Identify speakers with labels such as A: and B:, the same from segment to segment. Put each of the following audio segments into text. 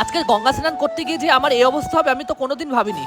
A: আজকে গঙ্গা স্নান করতে গিয়ে যে আমার এই অবস্থা হবে আমি তো কোনোদিন ভাবিনি।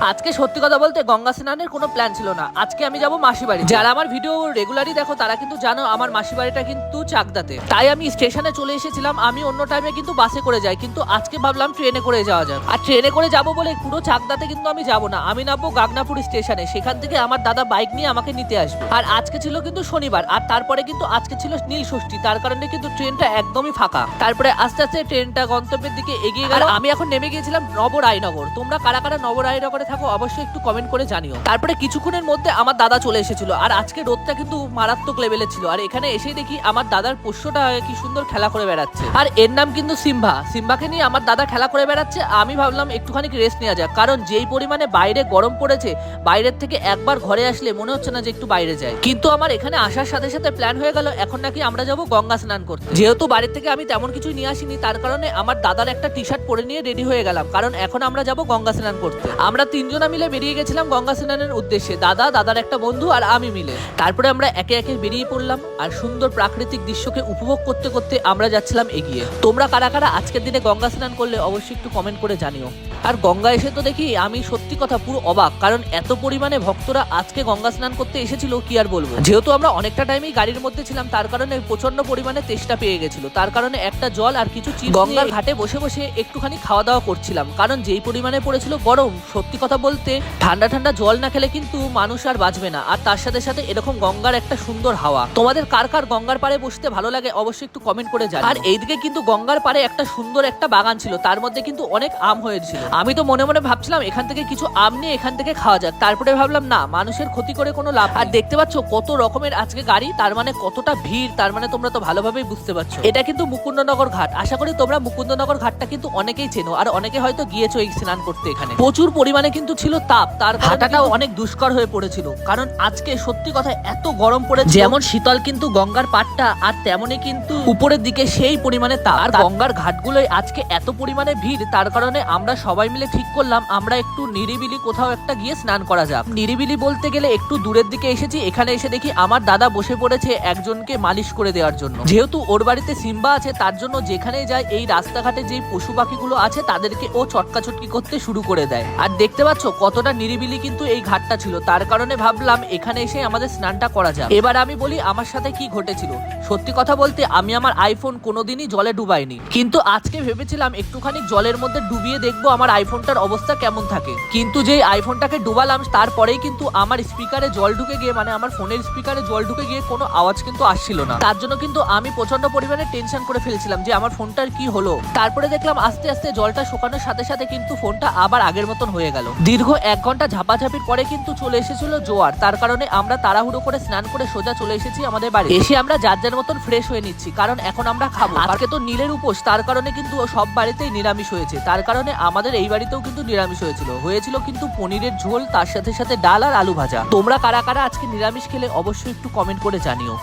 A: আজকে সত্যি কথা বলতে গঙ্গা স্নানের কোনো প্ল্যান ছিল না। আজকে আমি যাব মাসি বাড়ি যারা আমার ভিডিও রেগুলারই দেখো, তারা কিন্তু জানো আমার মাসি বাড়িটা কিন্তু চাকদাতে। তাই আমি স্টেশনে চলে এসেছিলাম, আমি অন্য টাইমে কিন্তু বাসে করে যাই, কিন্তু আজকে ভাবলাম ট্রেনে করে যাওয়া যায় আর ট্রেনে করে যাব বলে পুরো চাকদাতে কিন্তু আমি যাব না। আমি নামবো গাগনাপুর স্টেশনে সেখান থেকে আমার দাদা বাইক নিয়ে আমাকে নিতে আসবে। আর আজকে ছিল কিন্তু শনিবার, আর তারপরে কিন্তু আজকে ছিল নীল ষষ্ঠী। তার কারণে কিন্তু ট্রেনটা একদমই ফাঁকা। তারপরে আস্তে আস্তে ট্রেনটা গন্তব্যের দিকে এগিয়ে গেল। আমি এখন নেমে গিয়েছিলাম নবরায়নগর। তোমরা কারা কারা নবরায়নগরে থাকো, অবশ্যই একটু কমেন্ট করে জানিও। তারপরে কিছুক্ষণের মধ্যে আমার দাদা চলে এসেছিল, আর আজকে রোদটা কিন্তু মারাত্মক লেভেলের ছিল। আর এখানে এসেই দেখি আমার দাদার পোষ্যটা কি সুন্দর খেলা করে বেড়াচ্ছে। আর এর নাম কিন্তু সিম্বা। সিম্বাকে নিয়ে আমার দাদা খেলা করে বেড়াচ্ছে, আমি ভাবলাম একটুখানি রেস্ট নেওয়া যাক। কারণ যেই পরিমাণে বাইরে গরম পড়েছে, বাইরের থেকে একবার ঘরে আসলে মনে হচ্ছে না যে একটু বাইরে যায়। কিন্তু আমার এখানে আসার সাথে সাথে প্ল্যান হয়ে গেল, এখন নাকি আমরা যাব গঙ্গা স্নান করতে। যেহেতু বাড়ির থেকে আমি তেমন কিছু নিয়ে আসিনি, তার কারণে আমার দাদার একটা টি শার্ট পরে নিয়ে রেডি হয়ে গেলাম। কারণ এখন আমরা যাব গঙ্গা স্নান করতে। আমরা তিনজনা মিলে বেরিয়ে গেছিলাম গঙ্গা স্নানের উদ্দেশ্যে। দাদা, দাদার একটা বন্ধু আর আমি মিলে। তারপরে আমরা একে একে বেরিয়ে পড়লাম আর সুন্দর প্রাকৃতিক দৃশ্যকে উপভোগ করতে করতে আমরা যাচ্ছিলাম এগিয়ে। তোমরা কারা কারা আজকের দিনে গঙ্গা স্নান করলে অবশ্যই একটু কমেন্ট করে জানিও। আর গঙ্গা এসে তো দেখি আমি সত্যি কথা পুরো অবাক কারণ এত পরিমাণে ভক্তরা আজকে গঙ্গা স্নান করতে এসেছিল কি আর বলব? যেহেতু আমরা অনেকটা টাইমেই গাড়ির মধ্যে ছিলাম তার কারণে প্রচণ্ড পরিমাণে তেষ্টা পেয়ে গেছিল। তার কারণে একটা জল আর কিছু চিপস গঙ্গার ঘাটে বসে বসে একটুখানি খাওয়া দাওয়া করছিলাম কারণ যেই পরিমাণে পড়েছিল গরম সত্যি কথা বলতে ঠান্ডা ঠান্ডা জল না খেলে কিন্তু মানুষ আর বাঁচবে না। আর তার সাথে সাথে এরকম গঙ্গার একটা সুন্দর হাওয়া। তোমাদের কার কার গঙ্গার পাড়ে বসতে ভালো লাগে অবশ্যই একটু কমেন্ট করে জানাও। আর এইদিকে কিন্তু গঙ্গার পাড়ে একটা সুন্দর একটা বাগান ছিল তার মধ্যে কিন্তু অনেক আম হয়েছিল। আমি তো মনে মনে ভাবছিলাম এখান থেকে কিছু আম নিয়ে এখান থেকে খাওয়া যাক। তারপরে ভাবলাম না মানুষের ক্ষতি করে কোনো লাভ আর দেখতে পাচ্ছ কত রকমের আজকে গাড়ি তার মানে কতটা ভিড় তার মানে তোমরা তো ভালোভাবেই বুঝতে পারছ। এটা কিন্তু মুকুন্দনগর ঘাট। আশা করি তোমরা মুকুন্দনগর ঘাটটা কিন্তু অনেকেই চেনো আর অনেকে হয়তো গিয়েছো এই স্নান করতে এখানে। প্রচুর পরিমাণে কিন্তু ছিল তাপ তার ঘাটাটাও অনেক দুষ্কর হয়ে পড়েছিল। কারণ আজকে সত্যি কথা এত গরম পড়ে যেমন শীতল কিন্তু গঙ্গার পাটটা আর তেমনই কিন্তু উপরের দিকে সেই পরিমাণে তাপ। আর গঙ্গার ঘাটগুলোয় আজকে এত পরিমাণে ভিড় তার কারণে আমরা সবাই মিলে ঠিক করলাম, আমরা একটু নিরিবিলি কোথাও একটা গিয়ে স্নান করা যাক। নিরিবিলি বলতে গেলে একটু দূরের দিকে এসেছি, এখানে এসে দেখি আমার দাদা বসে পড়েছে একজনকে মালিশ করে দেওয়ার জন্য। যেহেতু ওর বাড়িতে সিম্বা আছে, তার জন্য যেখানে যায় এই রাস্তাঘাটে যে পশু পাখিগুলো আছে, তাদেরকে ও চটকা চটকি করতে শুরু করে দেয়। আর দেখতে পাচ্ছ, কতটা নিরিবিলি কিন্তু এই ঘাটটা ছিল। তার কারণে ভাবলাম, এখানে এসে আমাদের স্নানটা করা যাক। এবার আমি বলি, আমার সাথে কি ঘটেছিল? সত্যি কথা বলতে, আমি আমার আইফোন কোনোদিনই জলে ডুবাইনি। কিন্তু আজকে ভেবেছিলাম, একটুখানি জলের মধ্যে ডুবিয়ে দেখব আমার আইফোনটার অবস্থা কেমন থাকে? কিন্তু যেই আইফোনটাকে ডুবালাম, তারপরেই কিন্তু আমার স্পিকারে জল ঢুকে গিয়ে মানে আমার ফোনের স্পিকারে জল ঢুকে গিয়ে কোনো আওয়াজ কিন্তু আসছিল না। তার জন্য কিন্তু আমি প্রচণ্ড পরিমাণে টেনশন করে ফেলছিলাম যে আমার ফোনটার কি হলো। তারপরে দেখলাম আস্তে আস্তে জলটা শুকানোর সাথে সাথে কিন্তু ফোনটা আবার আগের মতন হয়ে গেল। দীর্ঘ এক ঘণ্টা ঝাপাঝাপির পরে কিন্তু চলে এসেছিল জোয়ার। তার কারণে আমরা তাড়াহুড়ো করে স্নান করে সোজা চলে এসেছি আমাদের বাড়ি। এসে আমরা যার যার মতন ফ্রেশ হয়ে নিচ্ছি, কারণ এখন আমরা খাব। আজকে তো নীলের উপোস, তার কারণে কিন্তু সব বাড়িতেই নিরামিষ হয়েছে। তার কারণে আমাদের এই বাড়িতেও কিন্তু নিরামিষ হয়েছিল। হয়েছিল কিন্তু পনিরের ঝোল, তার সাথে সাথে ডাল আর আলু ভাজা। তোমরা কারা কারা আজকে নিরামিষ খেলে অবশ্যই একটু কমেন্ট করে জানিও।